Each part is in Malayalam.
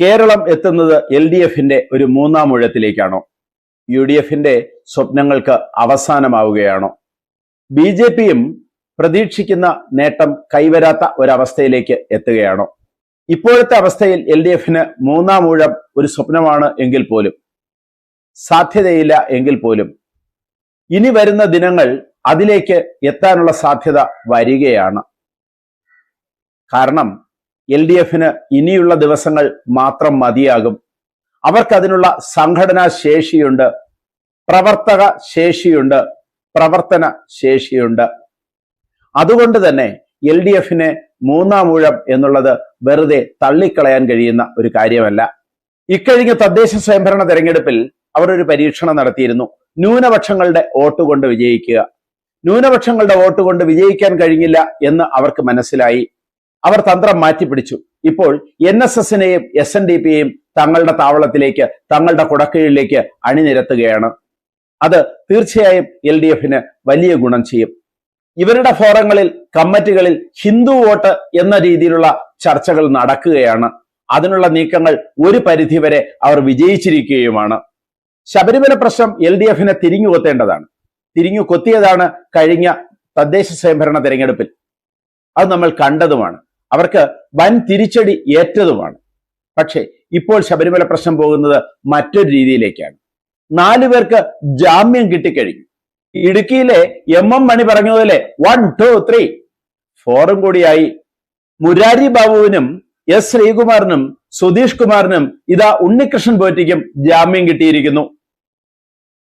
കേരളം എത്തുന്നത് എൽ ഡി എഫിന്റെ ഒരു മൂന്നാം ഊഴത്തിലേക്കാണോ? യു ഡി എഫിന്റെ സ്വപ്നങ്ങൾക്ക് അവസാനമാവുകയാണോ? ബി ജെ പിയും പ്രതീക്ഷിക്കുന്ന നേട്ടം കൈവരാത്ത ഒരവസ്ഥയിലേക്ക് എത്തുകയാണോ? ഇപ്പോഴത്തെ അവസ്ഥയിൽ എൽ ഡി എഫിന് മൂന്നാം ഊഴം ഒരു സ്വപ്നമാണ് എങ്കിൽ പോലും സാധ്യതയില്ല എങ്കിൽ പോലും ഇനി വരുന്ന ദിനങ്ങൾ അതിലേക്ക് എത്താനുള്ള സാധ്യത വരികയാണ്. കാരണം എൽ ഡി എഫിന് ഇനിയുള്ള ദിവസങ്ങൾ മാത്രം മതിയാകും. അവർക്കതിനുള്ള സംഘടനാ ശേഷിയുണ്ട് പ്രവർത്തക ശേഷിയുണ്ട് പ്രവർത്തന ശേഷിയുണ്ട്. അതുകൊണ്ട് തന്നെ എൽ ഡി എഫിന് മൂന്നാം ഊഴം എന്നുള്ളത് വെറുതെ തള്ളിക്കളയാൻ കഴിയുന്ന ഒരു കാര്യമല്ല. ഇക്കഴിഞ്ഞ തദ്ദേശ സ്വയംഭരണ തെരഞ്ഞെടുപ്പിൽ അവർ ഒരു പരീക്ഷണം നടത്തിയിരുന്നു. ന്യൂനപക്ഷങ്ങളുടെ വോട്ട് കൊണ്ട് വിജയിക്കുക. ന്യൂനപക്ഷങ്ങളുടെ വോട്ട് കൊണ്ട് വിജയിക്കാൻ കഴിഞ്ഞില്ല എന്ന് അവർക്ക് മനസ്സിലായി. അവർ തന്ത്രം മാറ്റിപ്പിടിച്ചു. ഇപ്പോൾ എൻ എസ് എസിനെയും എസ് എൻ ഡി പിയെയും തങ്ങളുടെ താവളത്തിലേക്ക് തങ്ങളുടെ കുടക്കീഴിലേക്ക് അണിനിരത്തുകയാണ്. അത് തീർച്ചയായും എൽ ഡി എഫിന് വലിയ ഗുണം ചെയ്യും. ഇവരുടെ ഫോറങ്ങളിൽ കമ്മിറ്റികളിൽ ഹിന്ദു വോട്ട് എന്ന രീതിയിലുള്ള ചർച്ചകൾ നടക്കുകയാണ്. അതിനുള്ള നീക്കങ്ങൾ ഒരു പരിധിവരെ അവർ വിജയിച്ചിരിക്കുകയുമാണ്. ശബരിമല പ്രശ്നം എൽ ഡി എഫിനെ തിരിഞ്ഞു കൊത്തേണ്ടതാണ് തിരിഞ്ഞു കൊത്തിയതാണ് കഴിഞ്ഞ തദ്ദേശ സ്വയംഭരണ തെരഞ്ഞെടുപ്പിൽ. അത് നമ്മൾ കണ്ടതുമാണ്. അവർക്ക് വൻ തിരിച്ചടി ഏറ്റതുമാണ്. പക്ഷേ ഇപ്പോൾ ശബരിമല പ്രശ്നം പോകുന്നത് മറ്റൊരു രീതിയിലേക്കാണ്. നാലു പേർക്ക് ജാമ്യം കിട്ടിക്കഴിഞ്ഞു. ഇടുക്കിയിലെ എം എം മണി പറഞ്ഞതുപോലെ വൺ ടു ത്രീ ഫോറും കൂടിയായി മുരാരി ബാബുവിനും എസ് ശ്രീകുമാറിനും സുധീഷ് കുമാറിനും ഇതാ ഉണ്ണികൃഷ്ണൻ പോറ്റിക്കും ജാമ്യം കിട്ടിയിരിക്കുന്നു.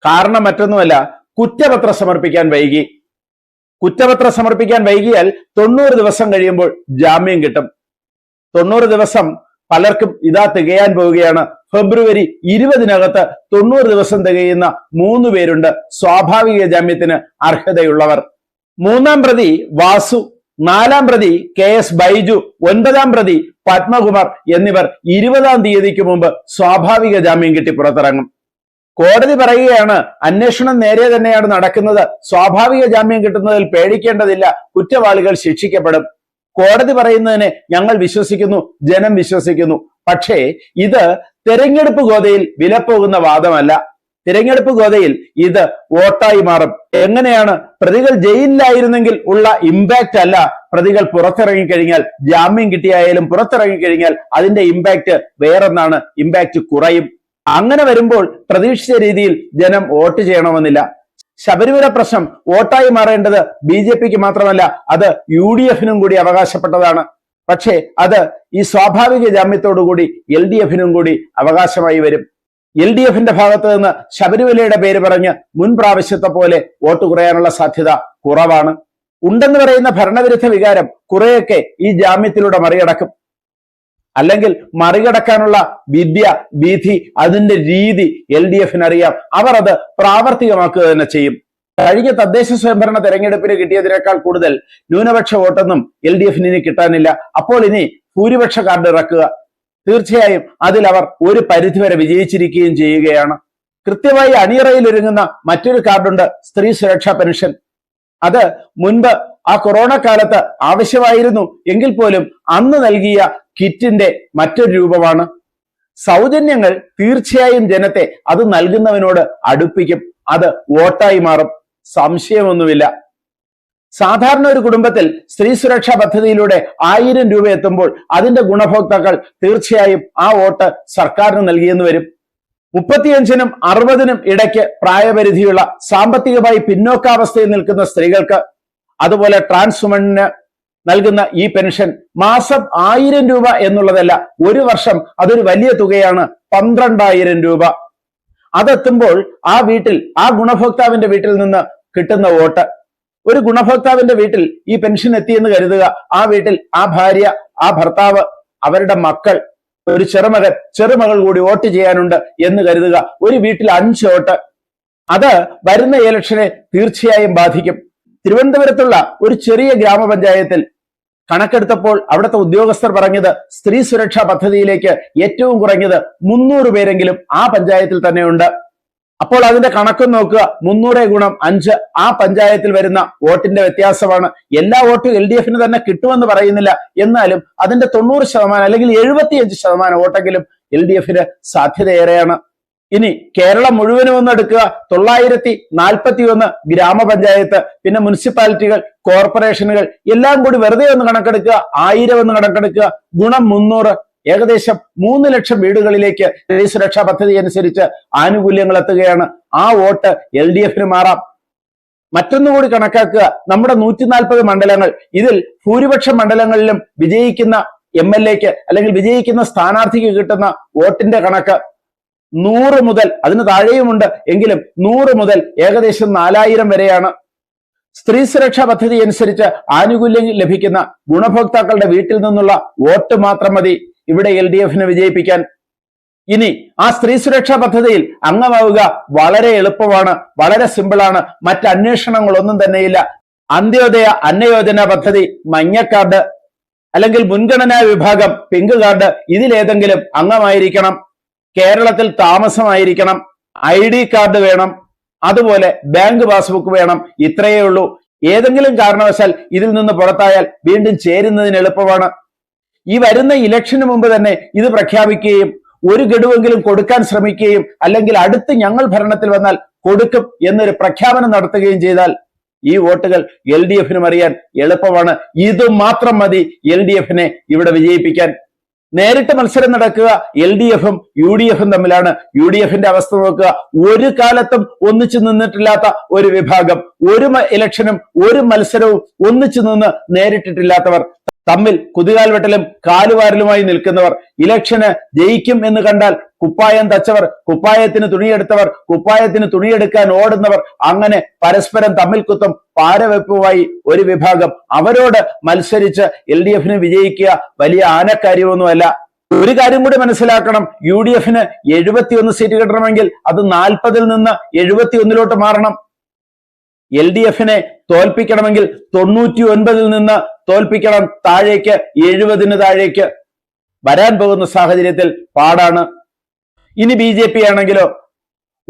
കാരണം മറ്റൊന്നുമല്ല കുറ്റപത്രം സമർപ്പിക്കാൻ വൈകി. കുറ്റപത്രം സമർപ്പിക്കാൻ വൈകിയാൽ തൊണ്ണൂറ് ദിവസം കഴിയുമ്പോൾ ജാമ്യം കിട്ടും. തൊണ്ണൂറ് ദിവസം പലർക്കും ഇതാ തികയാൻ പോവുകയാണ്. ഫെബ്രുവരി ഇരുപതിനകത്ത് തൊണ്ണൂറ് ദിവസം തികയുന്ന മൂന്ന് പേരുണ്ട്. സ്വാഭാവിക ജാമ്യത്തിന് അർഹതയുള്ളവർ. മൂന്നാം പ്രതി വാസു നാലാം പ്രതി കെ എസ് ബൈജു ഒൻപതാം പ്രതി പത്മകുമാർ എന്നിവർ ഇരുപതാം തീയതിക്ക് മുമ്പ് സ്വാഭാവിക ജാമ്യം കിട്ടി പുറത്തിറങ്ങും. കോടതി പറയുകയാണ് അന്വേഷണം നേരെ തന്നെയാണ് നടക്കുന്നത്. സ്വാഭാവിക ജാമ്യം കിട്ടുന്നതിൽ പേടിക്കേണ്ടതില്ല. കുറ്റവാളികൾ ശിക്ഷിക്കപ്പെടും. കോടതി പറയുന്നതിനെ ഞങ്ങൾ വിശ്വസിക്കുന്നു ജനം വിശ്വസിക്കുന്നു. പക്ഷേ ഇത് തെരഞ്ഞെടുപ്പ് ഗോതയിൽ വിലപ്പോകുന്ന വാദമല്ല. തിരഞ്ഞെടുപ്പ് ഗോതയിൽ ഇത് വോട്ടായി മാറും. എങ്ങനെയാണ്? പ്രതികൾ ജയിലിലായിരുന്നെങ്കിൽ ഉള്ള ഇമ്പാക്റ്റ് അല്ല. പ്രതികൾ പുറത്തിറങ്ങിക്കഴിഞ്ഞാൽ ജാമ്യം കിട്ടിയായാലും പുറത്തിറങ്ങിക്കഴിഞ്ഞാൽ അതിന്റെ ഇമ്പാക്റ്റ് വേറൊന്നാണ്. ഇമ്പാക്റ്റ് കുറയും. അങ്ങനെ വരുമ്പോൾ പ്രതീക്ഷിച്ച രീതിയിൽ ജനം വോട്ട് ചെയ്യണമെന്നില്ല. ശബരിമല പ്രശ്നം വോട്ടായി മാറേണ്ടത് ബി ജെ പിക്ക് മാത്രമല്ല അത് യു ഡി എഫിനും കൂടി അവകാശപ്പെട്ടതാണ്. പക്ഷേ അത് ഈ സ്വാഭാവിക ജാമ്യത്തോടുകൂടി എൽ ഡി എഫിനും കൂടി അവകാശമായി വരും. എൽ ഡി എഫിന്റെ ഭാഗത്ത് നിന്ന് ശബരിമലയുടെ പേര് പറഞ്ഞ് മുൻ പ്രാവശ്യത്തെ പോലെ വോട്ട് കുറയാനുള്ള സാധ്യത കുറവാണ്. ഉണ്ടെന്ന് പറയുന്ന ഭരണവിരുദ്ധ വികാരം കുറെയൊക്കെ ഈ ജാമ്യത്തിലൂടെ മറികടക്കും. അല്ലെങ്കിൽ മറികടക്കാനുള്ള വിദ്യ വിധി അതിന്റെ രീതി എൽ ഡി എഫിന് അറിയാം അവർ അത് പ്രാവർത്തികമാക്കുക തന്നെ ചെയ്യും. കഴിഞ്ഞ തദ്ദേശ സ്വയംഭരണ തെരഞ്ഞെടുപ്പിന് കിട്ടിയതിനേക്കാൾ കൂടുതൽ ന്യൂനപക്ഷ വോട്ടൊന്നും എൽ ഡി എഫിന് ഇനി കിട്ടാനില്ല. അപ്പോൾ ഇനി ഭൂരിപക്ഷ കാർഡ് ഇറക്കുക. തീർച്ചയായും അതിൽ അവർ ഒരു പരിധിവരെ വിജയിച്ചിരിക്കുകയും ചെയ്യുകയാണ്. കൃത്യമായി അണിയറയിൽ ഒരുങ്ങുന്ന മറ്റൊരു കാർഡുണ്ട് സ്ത്രീ സുരക്ഷാ പെൻഷൻ. അത് മുൻപ് ആ കൊറോണ കാലത്ത് ആവശ്യമായിരുന്നു എങ്കിൽ പോലും അന്ന് നൽകിയ കിറ്റിന്റെ മറ്റൊരു രൂപമാണ്. സൗജന്യങ്ങൾ തീർച്ചയായും ജനത്തെ അത് നൽകുന്നവനോട് അടുപ്പിക്കും. അത് വോട്ടായി മാറും. സംശയമൊന്നുമില്ല. സാധാരണ ഒരു കുടുംബത്തിൽ സ്ത്രീ സുരക്ഷാ പദ്ധതിയിലൂടെ ആയിരം രൂപ എത്തുമ്പോൾ അതിന്റെ ഗുണഭോക്താക്കൾ തീർച്ചയായും ആ വോട്ട് സർക്കാരിന് നൽകിയെന്ന് വരും. മുപ്പത്തിയഞ്ചിനും അറുപതിനും ഇടയ്ക്ക് പ്രായപരിധിയുള്ള സാമ്പത്തികമായി പിന്നോക്കാവസ്ഥയിൽ നിൽക്കുന്ന സ്ത്രീകൾക്ക് അതുപോലെ ട്രാൻസ്വുമണിന് നൽകുന്ന ഈ പെൻഷൻ മാസം ആയിരം രൂപ എന്നുള്ളതല്ല ഒരു വർഷം അതൊരു വലിയ തുകയാണ് പന്ത്രണ്ടായിരം രൂപ. അതെത്തുമ്പോൾ ആ വീട്ടിൽ ആ ഗുണഭോക്താവിന്റെ വീട്ടിൽ നിന്ന് കിട്ടുന്ന വോട്ട്. ഒരു ഗുണഭോക്താവിന്റെ വീട്ടിൽ ഈ പെൻഷൻ എത്തിയെന്ന് കരുതുക. ആ വീട്ടിൽ ആ ഭാര്യ ആ ഭർത്താവ് അവരുടെ മക്കൾ ഒരു ചെറുമകൻ ചെറുമകൾ കൂടി വോട്ട് ചെയ്യാനുണ്ട് എന്ന് കരുതുക. ഒരു വീട്ടിൽ അഞ്ച് വോട്ട്. അത് വരുന്ന ഇലക്ഷനെ തീർച്ചയായും ബാധിക്കും. തിരുവനന്തപുരത്തുള്ള ഒരു ചെറിയ ഗ്രാമപഞ്ചായത്തിൽ കണക്കെടുത്തപ്പോൾ അവിടുത്തെ ഉദ്യോഗസ്ഥർ പറഞ്ഞത് സ്ത്രീ സുരക്ഷാ പദ്ധതിയിലേക്ക് ഏറ്റവും കുറഞ്ഞത് മുന്നൂറ് പേരെങ്കിലും ആ പഞ്ചായത്തിൽ തന്നെയുണ്ട്. അപ്പോൾ അതിന്റെ കണക്കും നോക്കുക. മുന്നൂറ് ഗുണം അഞ്ച് ആ പഞ്ചായത്തിൽ വരുന്ന വോട്ടിന്റെ വ്യത്യാസമാണ്. എല്ലാ വോട്ടും എൽ ഡി എഫിന് തന്നെ കിട്ടുമെന്ന് പറയുന്നില്ല. എന്നാലും അതിന്റെ തൊണ്ണൂറ് ശതമാനം അല്ലെങ്കിൽ എഴുപത്തിയഞ്ച് ശതമാനം വോട്ടെങ്കിലും എൽ ഡി എഫിന് സാധ്യതയേറെയാണ്. ഇനി കേരളം മുഴുവനും ഒന്ന് എടുക്കുക. തൊള്ളായിരത്തി നാൽപ്പത്തി ഒന്ന് ഗ്രാമപഞ്ചായത്ത് പിന്നെ മുനിസിപ്പാലിറ്റികൾ കോർപ്പറേഷനുകൾ എല്ലാം കൂടി വെറുതെ ഒന്ന് കണക്കെടുക്കുക. ആയിരം ഒന്ന് കണക്കെടുക്കുക. ഗുണം മുന്നൂറ്. ഏകദേശം മൂന്ന് ലക്ഷം വീടുകളിലേക്ക് സ്ത്രീ സുരക്ഷാ പദ്ധതി അനുസരിച്ച് ആനുകൂല്യങ്ങൾ എത്തുകയാണ്. ആ വോട്ട് എൽ ഡി എഫിന് മാറാം. മറ്റൊന്നുകൂടി കണക്കാക്കുക. നമ്മുടെ നൂറ്റി നാൽപ്പത് മണ്ഡലങ്ങൾ. ഇതിൽ ഭൂരിപക്ഷ മണ്ഡലങ്ങളിലും വിജയിക്കുന്ന എം എൽ എക്ക് അല്ലെങ്കിൽ വിജയിക്കുന്ന സ്ഥാനാർത്ഥിക്ക് കിട്ടുന്ന വോട്ടിന്റെ കണക്ക് നൂറ് മുതൽ അതിന് താഴെയുമുണ്ട് എങ്കിലും നൂറ് മുതൽ ഏകദേശം നാലായിരം വരെയാണ്. സ്ത്രീ സുരക്ഷാ പദ്ധതി അനുസരിച്ച് ആനുകൂല്യം ലഭിക്കുന്ന ഗുണഭോക്താക്കളുടെ വീട്ടിൽ നിന്നുള്ള വോട്ട് മാത്രം മതി. ഇവിടെ എൽ ഡി എഫിനെ വിജയിപ്പിക്കാൻ. ഇനി ആ സ്ത്രീ സുരക്ഷാ പദ്ധതിയിൽ അംഗമാവുക വളരെ എളുപ്പമാണ് വളരെ സിമ്പിളാണ്. മറ്റ് അന്വേഷണങ്ങളൊന്നും തന്നെയില്ല. അന്ത്യോദയ അന്നയോജന പദ്ധതി മഞ്ഞക്കാർഡ് കാർഡ് അല്ലെങ്കിൽ മുൻഗണനാ വിഭാഗം പിങ്ക് കാർഡ് ഇതിലേതെങ്കിലും അംഗമായിരിക്കണം. കേരളത്തിൽ താമസമായിരിക്കണം ഐ ഡി കാർഡ് വേണം അതുപോലെ ബാങ്ക് പാസ്ബുക്ക് വേണം ഇത്രയേ ഉള്ളൂ. ഏതെങ്കിലും കാരണവശാൽ ഇതിൽ നിന്ന് പുറത്തായാൽ വീണ്ടും ചേരുന്നതിന് എളുപ്പമാണ്. ഈ വരുന്ന ഇലക്ഷന് മുമ്പ് തന്നെ ഇത് പ്രഖ്യാപിക്കുകയും ഒരു ഗഡുവെങ്കിലും കൊടുക്കാൻ ശ്രമിക്കുകയും അല്ലെങ്കിൽ അടുത്ത് ഞങ്ങൾ ഭരണത്തിൽ വന്നാൽ കൊടുക്കും എന്നൊരു പ്രഖ്യാപനം നടത്തുകയും ചെയ്താൽ ഈ വോട്ടുകൾ എൽ ഡി എഫിനും അറിയാൻ എളുപ്പമാണ്. ഇത് മാത്രം മതി എൽ ഡി എഫിനെ ഇവിടെ വിജയിപ്പിക്കാൻ. നേരിട്ട് മത്സരം നടക്കുക എൽ ഡി എഫും യു ഡി എഫും തമ്മിലാണ്. യു ഡി എഫിന്റെ അവസ്ഥ നോക്കുക. ഒരു കാലത്തും ഒന്നിച്ചു നിന്നിട്ടില്ലാത്ത ഒരു വിഭാഗം. ഒരു ഇലക്ഷനും ഒരു മത്സരവും ഒന്നിച്ചു നിന്ന് നേരിട്ടിട്ടില്ലാത്തവർ തമ്മിൽ കുതികാൽവെട്ടലും കാലുവാരലുമായി നിൽക്കുന്നവർ ഇലക്ഷന് ജയിക്കും എന്ന് കണ്ടാൽ കുപ്പായം തച്ചവർ കുപ്പായത്തിന് തുണിയെടുത്തവർ കുപ്പായത്തിന് തുണിയെടുക്കാൻ ഓടുന്നവർ അങ്ങനെ പരസ്പരം തമ്മിൽ കുത്തും പാരവെപ്പുമായി ഒരു വിഭാഗം. അവരോട് മത്സരിച്ച് എൽ ഡി എഫിന് വിജയിക്കുക വലിയ ആനക്കാര്യമൊന്നുമല്ല. ഒരു കാര്യം കൂടി മനസ്സിലാക്കണം. യു ഡി എഫിന് എഴുപത്തിയൊന്ന് സീറ്റ് കിട്ടണമെങ്കിൽ അത് നാൽപ്പതിൽ നിന്ന് എഴുപത്തിയൊന്നിലോട്ട് മാറണം. എൽ ഡി എഫിനെ തോൽപ്പിക്കണമെങ്കിൽ തൊണ്ണൂറ്റി ഒൻപതിൽ നിന്ന് തോൽപ്പിക്കണം താഴേക്ക് എഴുപതിന് താഴേക്ക്. വരാൻ പോകുന്ന സാഹചര്യത്തിൽ പാടാണ്. ഇനി ബി ജെ പി ആണെങ്കിലോ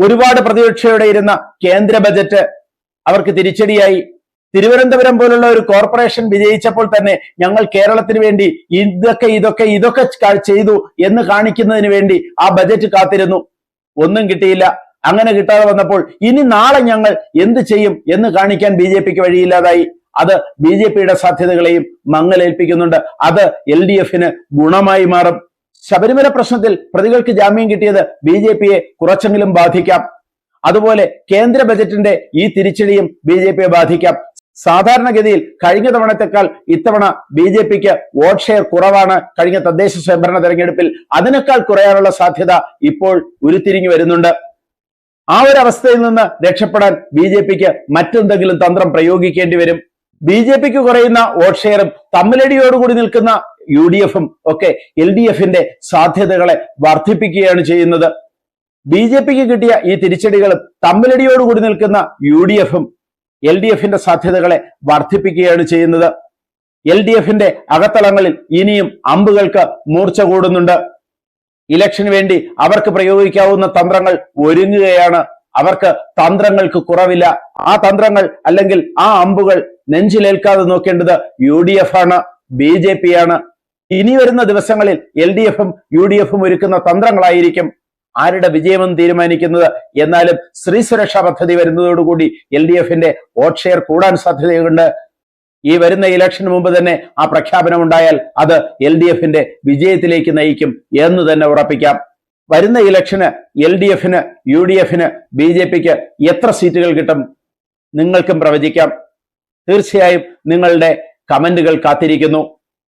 ഒരുപാട് പ്രതീക്ഷയോടെ ഇരുന്ന കേന്ദ്ര ബജറ്റ് അവർക്ക് തിരിച്ചടിയായി. തിരുവനന്തപുരം പോലുള്ള ഒരു കോർപ്പറേഷൻ വിജയിച്ചപ്പോൾ തന്നെ ഞങ്ങൾ കേരളത്തിന് വേണ്ടി ഇതൊക്കെ ഇതൊക്കെ ഇതൊക്കെ ചെയ്തു എന്ന് കാണിക്കുന്നതിന് വേണ്ടി ആ ബജറ്റ് കാത്തിരുന്നു. ഒന്നും കിട്ടിയില്ല. അങ്ങനെ കിട്ടാതെ വന്നപ്പോൾ ഇനി നാളെ ഞങ്ങൾ എന്ത് ചെയ്യും എന്ന് കാണിക്കാൻ ബി ജെ പിക്ക് വഴിയില്ലാതായി. അത് ബി ജെ പിയുടെ സാധ്യതകളെയും മങ്ങലേൽപ്പിക്കുന്നുണ്ട്. അത് എൽ ഡി എഫിന് ഗുണമായി മാറും. ശബരിമല പ്രശ്നത്തിൽ പ്രതികൾക്ക് ജാമ്യം കിട്ടിയത് ബി ജെ പിയെ കുറച്ചെങ്കിലും ബാധിക്കാം. അതുപോലെ കേന്ദ്ര ബജറ്റിന്റെ ഈ തിരിച്ചടിയും ബി ജെ പിയെ ബാധിക്കാം. സാധാരണഗതിയിൽ കഴിഞ്ഞ തവണത്തെക്കാൾ ഇത്തവണ ബി ജെ പിക്ക് വോട്ട് ഷെയർ കുറവാണ് കഴിഞ്ഞ തദ്ദേശ സ്വയംഭരണ തെരഞ്ഞെടുപ്പിൽ. അതിനേക്കാൾ കുറയാനുള്ള സാധ്യത ഇപ്പോൾ ഉരുത്തിരിഞ്ഞു വരുന്നുണ്ട്. ആ ഒരു അവസ്ഥയിൽ നിന്ന് രക്ഷപ്പെടാൻ ബി ജെ പിക്ക് മറ്റെന്തെങ്കിലും തന്ത്രം പ്രയോഗിക്കേണ്ടി വരും. ബി ജെ പിക്ക് കുറയുന്ന വോട്ട് ഷെയറും തമ്മിലടിയോടുകൂടി നിൽക്കുന്ന യു ഡി എഫും ഒക്കെ എൽ ഡി എഫിന്റെ സാധ്യതകളെ വർദ്ധിപ്പിക്കുകയാണ് ചെയ്യുന്നത്. ബി ജെ പിക്ക് കിട്ടിയ ഈ തിരിച്ചടികളും തമ്മിലടിയോടുകൂടി നിൽക്കുന്ന യു ഡി എഫും എൽ ഡി എഫിന്റെ സാധ്യതകളെ വർദ്ധിപ്പിക്കുകയാണ് ചെയ്യുന്നത്. എൽ ഡി എഫിന്റെ അകത്തളങ്ങളിൽ ഇനിയും അമ്പുകൾക്ക് മൂർച്ച കൂടുന്നുണ്ട്. ഇലക്ഷന് വേണ്ടി അവർക്ക് പ്രയോഗിക്കാവുന്ന തന്ത്രങ്ങൾ ഒരുങ്ങുകയാണ്. അവർക്ക് തന്ത്രങ്ങൾക്ക് കുറവില്ല. ആ തന്ത്രങ്ങൾ അല്ലെങ്കിൽ ആ അമ്പുകൾ നെഞ്ചിലേൽക്കാതെ നോക്കേണ്ടത് യു ഡി എഫ് ആണ് ബി ജെ പി ആണ്. ഇനി വരുന്ന ദിവസങ്ങളിൽ എൽ ഡി എഫും യു ഡി എഫും ഒരുക്കുന്ന തന്ത്രങ്ങളായിരിക്കും ആരുടെ വിജയമെന്ന് തീരുമാനിക്കുന്നത്. എന്നാലും സ്ത്രീ സുരക്ഷാ പദ്ധതി വരുന്നതോടുകൂടി എൽ ഡി എഫിന്റെ വോട്ട് ഷെയർ കൂടാൻ സാധ്യതയുണ്ട്. ഈ വരുന്ന ഇലക്ഷന് മുമ്പ് തന്നെ ആ പ്രഖ്യാപനം ഉണ്ടായാൽ അത് എൽ ഡി എഫിന്റെ വിജയത്തിലേക്ക് നയിക്കും എന്ന് തന്നെ ഉറപ്പിക്കാം. വരുന്ന ഇലക്ഷന് എൽ ഡി എഫിന് യു ഡി എഫിന് ബി ജെ പിക്ക് എത്ര സീറ്റുകൾ കിട്ടും നിങ്ങൾക്കും പ്രവചിക്കാം. തീർച്ചയായും നിങ്ങളുടെ കമന്റുകൾ കാത്തിരിക്കുന്നു.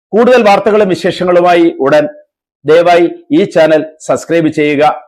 കൂടുതൽ വാർത്തകളും വിശേഷങ്ങളുമായി ഉടൻ ദയവായി ഈ ചാനൽ സബ്സ്ക്രൈബ് ചെയ്യുക.